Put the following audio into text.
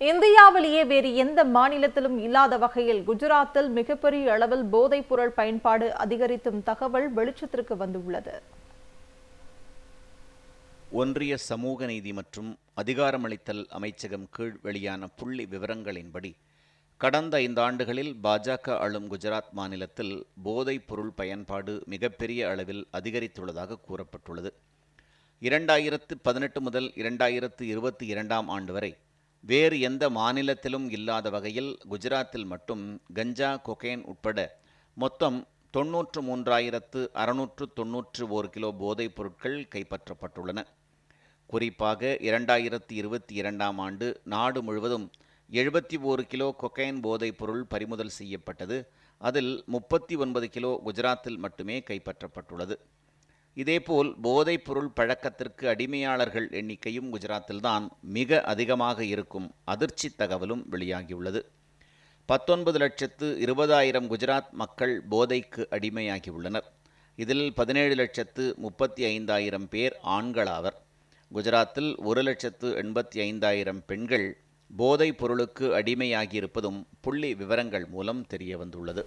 இந்தியாவிலேயே வேறு எந்த மாநிலத்திலும் இல்லாத வகையில் குஜராத்தில் மிகப்பெரிய அளவில் போதைப் பொருள் பயன்பாடு அதிகரித்தும் தகவல் வெளிச்சத்திற்கு வந்துள்ளது. ஒன்றிய சமூக நீதி மற்றும் அதிகாரமளித்தல் அமைச்சகம் கீழ் வெளியான புள்ளி விவரங்களின்படி கடந்த ஐந்தாண்டுகளில் பாஜக ஆளும் குஜராத் மாநிலத்தில் போதைப் பொருள் பயன்பாடு மிகப்பெரிய அளவில் அதிகரித்துள்ளதாக கூறப்பட்டுள்ளது. இரண்டாயிரத்து பதினெட்டு முதல் இரண்டாயிரத்து இருபத்தி இரண்டாம் ஆண்டு வரை வேறு எந்த மாநிலத்திலும் இல்லாத வகையில் குஜராத்தில் மட்டும் கஞ்சா கொகைன் உட்பட மொத்தம் தொன்னூற்று மூன்றாயிரத்து அறுநூற்று தொன்னூற்று ஓர் கிலோ போதைப் பொருட்கள் கைப்பற்றப்பட்டுள்ளன. குறிப்பாக இரண்டாயிரத்தி இருபத்தி இரண்டாம் ஆண்டு நாடு முழுவதும் எழுபத்தி ஓரு கிலோ கொக்கைன் போதைப் பொருள் பறிமுதல் செய்யப்பட்டது. அதில் முப்பத்தி ஒன்பது கிலோ குஜராத்தில் மட்டுமே கைப்பற்றப்பட்டுள்ளது. இதேபோல் போதைப் பொருள் பழக்கத்திற்கு அடிமையாளர்கள் எண்ணிக்கையும் குஜராத்தில்தான் மிக அதிகமாக இருக்கும் அதிர்ச்சி தகவலும் வெளியாகியுள்ளது. பத்தொன்பது லட்சத்து இருபதாயிரம் குஜராத் மக்கள் போதைக்கு அடிமையாகியுள்ளனர். இதில் பதினேழு லட்சத்து முப்பத்தி ஐந்தாயிரம் பேர் ஆண்களாவர். குஜராத்தில் ஒரு லட்சத்து எண்பத்தி ஐந்தாயிரம் பெண்கள் போதைப் பொருளுக்கு அடிமையாகியிருப்பதும் புள்ளி விவரங்கள் மூலம் தெரிய வந்துள்ளது